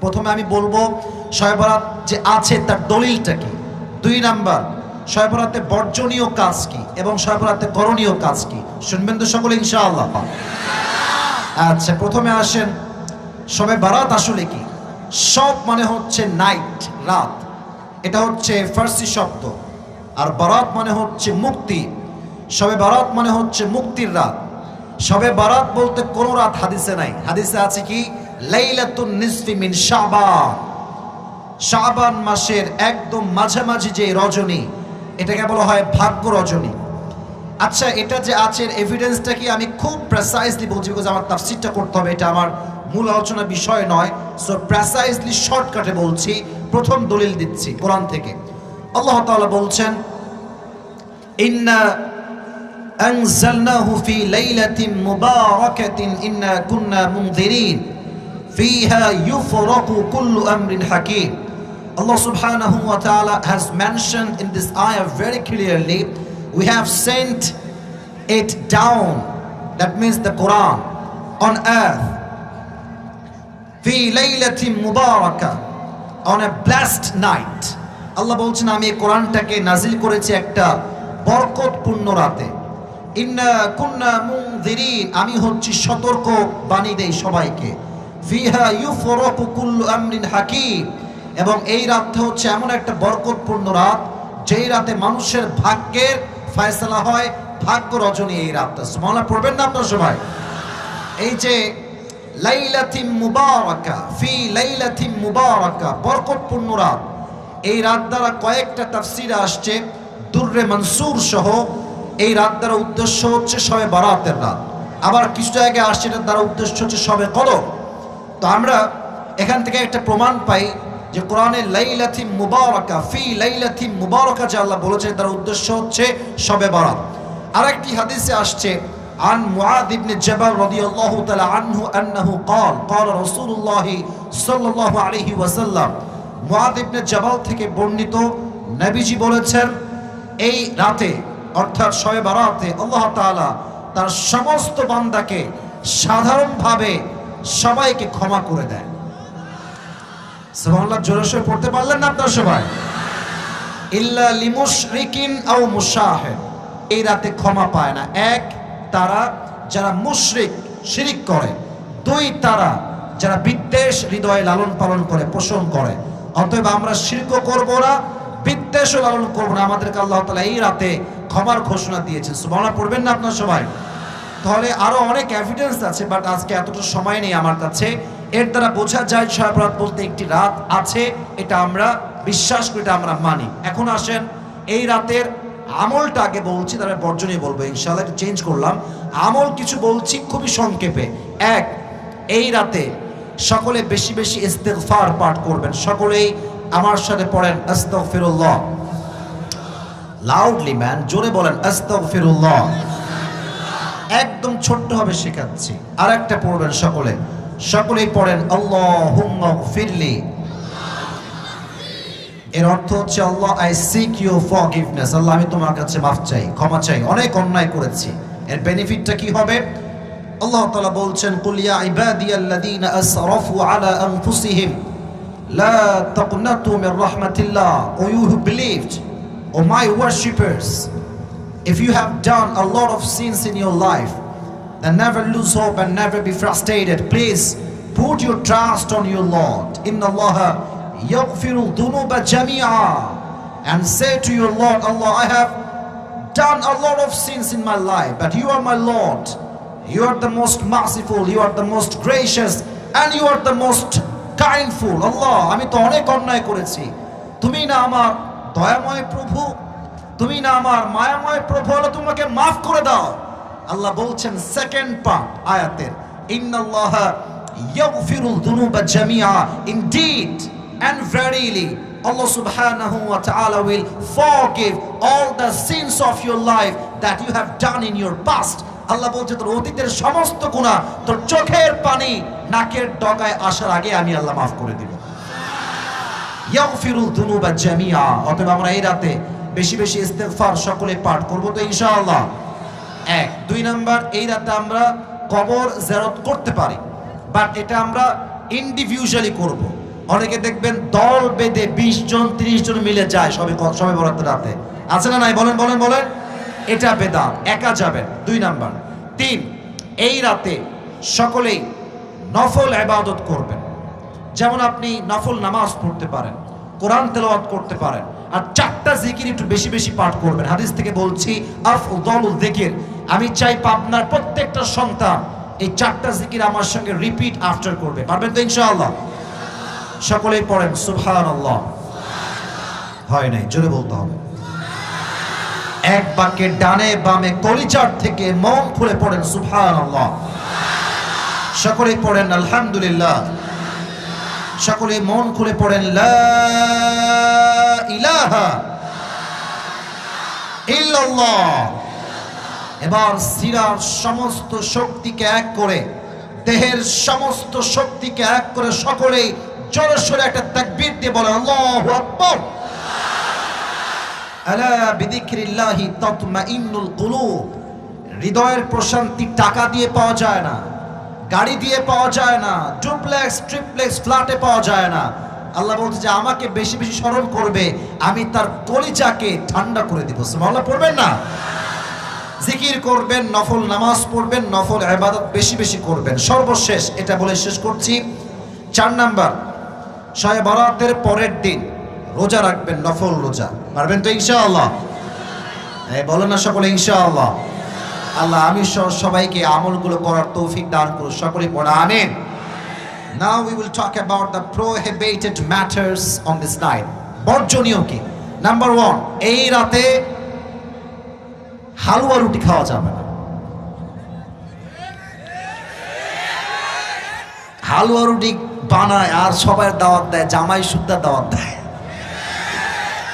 প্রথমে আমি বলব শবে বরাত যে আছে তার দলিলটা কি? দুই নাম্বার শবে বরাতে বর্জনীয় কাজ কি এবং শবে বরাতে করণীয় কাজ কি? শুনবেন তো সকলে, ইনশাআল্লাহ। আচ্ছা প্রথমে আসেন, সবে বারাত আসলে কি? সব মানে হচ্ছে নাইট রাত। এটা হচ্ছে ফার্সি শব্দ। আর বারাত মানে হচ্ছে মুক্তি। সবে বারাত মানে হচ্ছে মুক্তির রাত। সবে বারাত বলতে কোনো রাত, হাদিসে নাই। হাদিসে আছে কি? লাইলাতুন নিসফি মিন শাবান। শাবান মাসের একদম মাঝামাঝি যে রজনী, এটাকে বলা হয় ভাগ্য রজনী। আচ্ছা এটা যে আছে এভিডেন্সটা কি আমি খুব প্রেসাইজলি বলছি বিকজ আমার তাফসিরটা করতে হবে, এটা আমার মূল আলোচনা বিষয় নয়। সো প্রেসাইজলি শর্টকাটে বলছি, প্রথম দলিল দিচ্ছি, কোরআন থেকে। আল্লাহ তাআলা বলছেন, ইন্না আনজালনাহু ফি লাইলাতিন মুবারাকাতিন, ইন্না কুন্না Munjirin فيها يفرق كل أمر حكيم Allah subhanahu wa ta'ala has mentioned in this ayah very clearly we have sent it down that means the Quran on earth fi laylatin mubarakah on a blessed night আল্লাহ বলছেন আমি এই কোরআনটাকে নাজিল করেছি একটা বরকতপূর্ণ রাতে ইন্না কুন্না মুনযিরিন আমি হচ্ছি সতর্ক বাণী দেই সবাইকে ফিহা ইউফরাকু কুল্লু আমরিন হাকিম। এবং এই রাতটা হচ্ছে এমন একটা বরকতপূর্ণ রাত, যেই রাতে মানুষের ভাগ্যের ফয়সালা হয়, ভাগ্য রজনী এই রাতটা সুবহানাল্লাহ পড়বেন না আপনারা সবাই? এই যে লাইলাতিম মুবারাকা, ফি লাইলাতিম মুবারাকা, বরকতপূর্ণ রাত। এই রাত দ্বারা কয়েকটা তাফসিরে আসছে, দুর্রে মনসুর সহ। এই রাত দ্বারা উদ্দেশ্য হচ্ছে সবে বারাতের রাত। আবার কিছু জায়গায় আসছে, এটার দ্বারা উদ্দেশ্য হচ্ছে সবে কদর। তো আমরা এখান থেকে একটা প্রমাণ পাই যে কোরআনে লাইলাথি মুবারকা ফি লাইলাথি মুবারকা যে আল্লাহ বলেছেন তার উদ্দেশ্য হচ্ছে সবে বারাত আরেকটি হাদিসে আসছে عن معاذ بن جبل رضي الله تعالى عنه أنه قال قال رسول الله صلى الله عليه وسلم মুআদ ইবনে জাবাল থেকে বর্ণিত নবীজি বলেছেন এই রাতে অর্থাৎ শবে বারাতে আল্লাহ তাআলা তার সমস্ত বান্দাকে সাধারণভাবে সবাইকে ক্ষমা করে দেয়। সুবহানাল্লাহ, জোরে পড়তে পারলেন না আপনারা সবাই? ইল্লা লিমুশরিকিন আও মুশাহিদ। এই রাতে ক্ষমা পায় না। এক, তারা যারা মুশরিক, শিরিক করে। দুই, তারা যারা বিদ্বেষ, হৃদয়ে লালন পালন করে, পোষণ করে। অতএব আমরা শিরক করব না, বিদ্বেষও লালন করব না। আমাদেরকে আল্লাহ তাআলা এই রাতে ক্ষমার ঘোষণা দিয়েছেন। সুবহানাল্লাহ, পড়বেন না আপনারা সবাই? তাহলে আরও অনেক এভিডেন্স আছে বাট আজকে এতটা সময় নেই আমার কাছে। এর দ্বারা বোঝা যায় রাত বলতে একটি রাত আছে, এটা আমরা বিশ্বাস করি, এটা আমরা মানি। এখন আসেন, এই রাতের আমলটা আগে বলছি, তারপরে বর্জনীয় বলব, ইনশাআল্লাহ একটু চেঞ্জ করলাম। আমল কিছু বলছি খুবই সংক্ষেপে। এক, এই রাতে সকলে বেশি বেশি ইস্তেগফার পাঠ করবেন। সকলেই আমার সাথে পড়েন, আস্তাগফিরুল্লাহ। লাউডলি ম্যান জোরে বলেন, আস্তাগফিরুল্লাহ। একদম ছোট্ট হবে শেখাচ্ছি। আর একটা পড়বেন সকলে। সকলেই পড়েন আল্লাহ ফিরলি এর অর্থ হচ্ছে Allah I seek you forgiveness Allah আমি তোমার কাছে মাফ চাই ক্ষমা চাই। অনেক অন্যায় করেছি। এর বেনিফিটটা কি হবে? আল্লাহ তাআলা বলছেন কুল ইয়া ইবাদিয়াল্লাযীনা আলা আনফুসিহিম লা তাকনাতু মির রাহমাতিল্লাহ O you who believed O my worshippers If you have done a lot of sins in your life, then never lose hope and never be frustrated. Please put your trust on your Lord. Inna Allah yaghfiru dhunuba jami'a. And say to your Lord, Allah, I have done a lot of sins in my life, but you are my Lord. You are the most merciful, you are the most gracious, and you are the most kindful. Allah, আমি তো অনেক অন্যায় করেছি তুমি না আমার দয়াময় প্রভু তুমি না আমার মায়াময় প্রভু তোমাকে মাফ করে দাও আল্লাহ বলছেন সেকেন্ড পার্ট আয়াতের। ইন্নাল্লাহ ইয়াগফিরুল যুনুবা জামিআ। Indeed and verily Allah subhanahu wa ta'ala will forgive all the sins of your life that you have done in your past. Allah বলছে, তোর অতীতের সমস্ত গুনাহ তোর চোখের পানি নাকের ডগায় আসার আগে আমি আল্লাহ মাফ করে দিব। ইয়াগফিরুল যুনুবা জামিআ। অতএব আমরা এই রাতে বেশি বেশি ইস্তেগফার সকলে পাঠ করব তো ইনশাআল্লাহ। এক। দুই নাম্বার, এই রাতে আমরা কবর জিয়ারত করতে পারি বাট এটা আমরা ইন্ডিভিজুয়ালি করব। অনেকে দেখবেন দল বেঁধে বিশ জন, ত্রিশ জন মিলে যায় সবে সবে বরাদ্দ রাতে। আছে না নাই? বলেন বলেন বলেন। এটা বেদাত, একা যাবেন। দুই নাম্বার। তিন, এই রাতে সকলেই নফল এবাদত করবেন। যেমন আপনি নফল নামাজ পড়তে পারেন, কোরআন তেলাওয়াত করতে পারেন, আর চারটা জিকির একটু বেশি বেশি পাঠ করবেন। হাদিস থেকে বলছি আফদলুল জিকির আমি চাই পাবনার প্রত্যেকটা সন্তান এই চারটা জিকির আমার সঙ্গে রিপিট আফটার করবে। পারবেন তো ইনশাআল্লাহ? সকলেই পড়েন, সুবহানাল্লাহ। হয় নাই, জোরে বলতে হবে। এক বাক্যে ডানে বামে কলিচার থেকে মন খুলে পড়েন, সুবহানাল্লাহ। সকলেই পড়েন, আলহামদুলিল্লাহ। সকলে মন খুলে পড়েন, লা ইলাহা ইল্লাল্লাহ। এবার সিরার সমস্ত শক্তিকে এক করে, দেহের সমস্ত শক্তিকে এক করে সকলেই জোরসোরে একটা তাকবীর দিয়ে বলেন আল্লাহু আকবার। আলা বিদিক্রিল্লাহি তাতমাইন্নুল কুলুব। হৃদয়ের প্রশান্তি টাকা দিয়ে পাওয়া যায় না, গাড়ি দিয়ে পাওয়া যায় না, ডুপ্লেক্স, ট্রিপ্লেক্স, ফ্ল্যাটে পাওয়া যায় না। আল্লাহ বলছে যে, আমাকে বেশি বেশি স্মরণ করবে, আমি তার কলিজাকে ঠান্ডা করে দিব। সুবহানাল্লাহ, পড়বেন না? জিকির করবেন, নফল নামাজ পড়বেন, নফল ইবাদত বেশি বেশি করবেন। সর্বশেষ এটা বলে শেষ করছি। চার নাম্বার শয়ে বরাতের পরের দিন রোজা রাখবেন, নফল রোজা। পারবেন তো ইনশাআল্লাহ? এই বলেন না সকলে ইনশাআল্লাহ। আল্লাহ, আমি সবাইকে আমলগুলো করার তৌফিক দান করুন সকলে পড়া, আমিন। নাও we will talk about the prohibited matters on this night. বর্জনীয় কি? নাম্বার ওয়ান এই রাতে হালুয়া রুটি খাওয়া যাবে না। হালুয়া রুটি বানায় আর সবাই দাওয়াত দেয়, জামাই সুদ্দার দাওয়াত দেয়।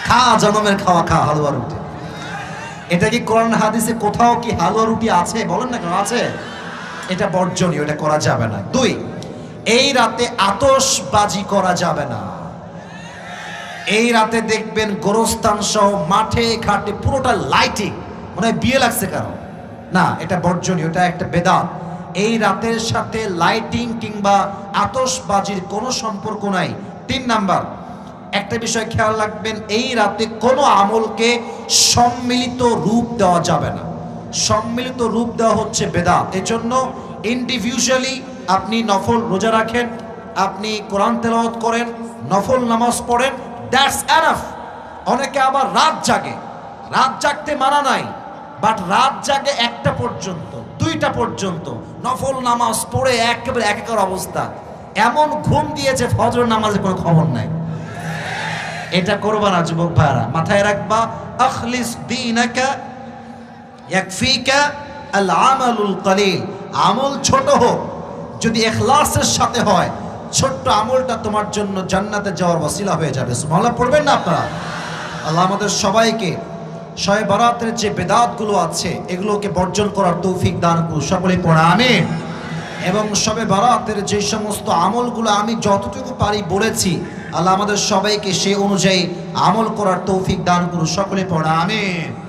খা, জনমের খাওয়া খা, হালুয়া রুটি। এটা কি কোরআন হাদিসে কোথাও কি হালুয়া রুটি আছে? বলেন না কেন, আছে? এটা বর্জনীয়, এটা করা যাবে না। দুই, এই রাতে আতশবাজি করা যাবে না। এই রাতে দেখবেন গোরস্থান সহ মাঠে ঘাটে পুরোটা লাইটিং মানে বিয়ে লাগছে কারও। না, এটা বর্জনীয়, এটা একটা বেদাত। এই রাতের সাথে লাইটিং কিংবা আতশবাজির কোনো সম্পর্ক নাই। তিন নাম্বার, একটা বিষয় খেয়াল রাখবেন, এই রাতে কোনো আমলকে সম্মিলিত রূপ দেওয়া যাবে না। সম্মিলিত রূপ দেওয়া হচ্ছে বেদাত। এজন্য ইন্ডিভিজুয়ালি আপনি নফল রোজা রাখেন, আপনি কোরআন তেলাওয়াত করেন, নফল নামাজ পড়েন দ্যাটস এনাফ অনেকে আবার রাত জাগে। রাত জাগতে মানা নাই। বাট রাত জাগে একটা পর্যন্ত, দুইটা পর্যন্ত, নফল নামাজ পড়ে একেবারে একাকার অবস্থা। এমন ঘুম দিয়েছে ফজর নামাজে কোনো খবর নাই। এটা করবা না, যুবক ভাইরা মাথায় রাখবা, আখলিস দীনাকা ইয়াকফিকা আল আমালুল কলিল। আমল ছোট হোক, যদি ইখলাসের সাথে হয়, ছোট্ট আমলটা তোমার জন্য জান্নাতে যাওয়ার ওসিলা হয়ে যাবে। সুবহানাল্লাহ, পড়বেন না আপনারা? আল্লাহ আমাদের সবাইকে শয়ে বরাতের যে বেদাতগুলো আছে, এগুলোকে বর্জন করার তৌফিক দান করুন। সকলে পড়া আমি এবং সবে বরাতের যে সমস্ত আমলগুলো আমি যতটুকু পারি বলেছি, আল্লাহ আমাদের সবাইকে সে অনুযায়ী আমল করার তৌফিক দান করুন। সকলে পড়া, আমিন।